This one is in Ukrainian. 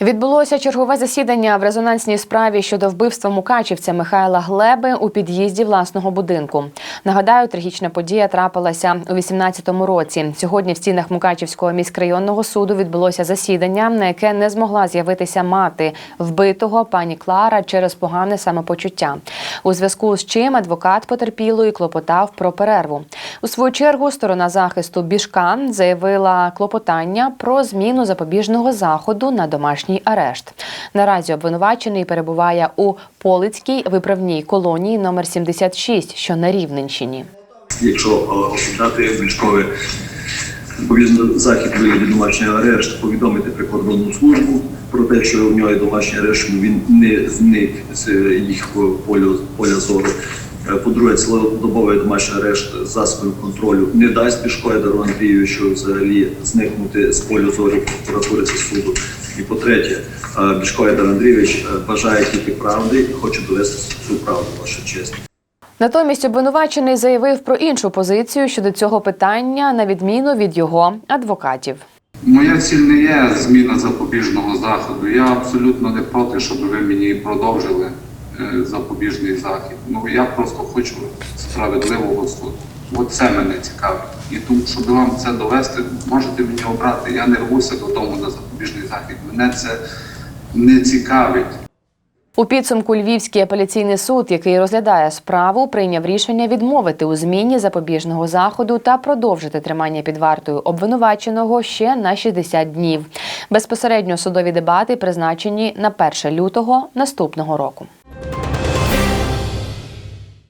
Відбулося чергове засідання в резонансній справі щодо вбивства мукачівця Михайла Глеби у під'їзді власного будинку. Нагадаю, трагічна подія трапилася у 18-му році. Сьогодні в стінах Мукачівського міськрайонного суду відбулося засідання, на яке не змогла з'явитися мати вбитого пані Клара через погане самопочуття. У зв'язку з чим адвокат потерпілої клопотав про перерву. У свою чергу сторона захисту Бішка заявила клопотання про зміну запобіжного заходу на домашній арешт. Наразі обвинувачений перебуває у Полицькій виправній колонії номер 76, що на Рівненщині. якщо е, оформляти військовий повізний захід домашнього арешт, повідомити прикордонну службу про те, що в нього є домашній арешт, він не зник з їх поля, поля зору. Е, По-друге, цілодобовий домашній арешт засобів контролю не дасть Пішкоєдару Андрійовичу взагалі зникнути з поля зору прокуратури та суду. І по-третє, Бішкоєдар Андрійович е, бажає тільки правди і хоче довести цю правду, ваша честь. Натомість обвинувачений заявив про іншу позицію щодо цього питання, на відміну від його адвокатів. Моя ціль не є зміна запобіжного заходу. Я абсолютно не проти, щоб ви мені продовжили е, запобіжний захід. Ну я просто хочу справедливого суду. От це мене цікавить. І тому, щоб вам це довести, можете мені обрати. Я не рвуся додому на запобіжний захід. Мене це не цікавить. У підсумку Львівський апеляційний суд, який розглядає справу, прийняв рішення відмовити у зміні запобіжного заходу та продовжити тримання під вартою обвинуваченого ще на 60 днів. Безпосередньо судові дебати призначені на 1 лютого наступного року.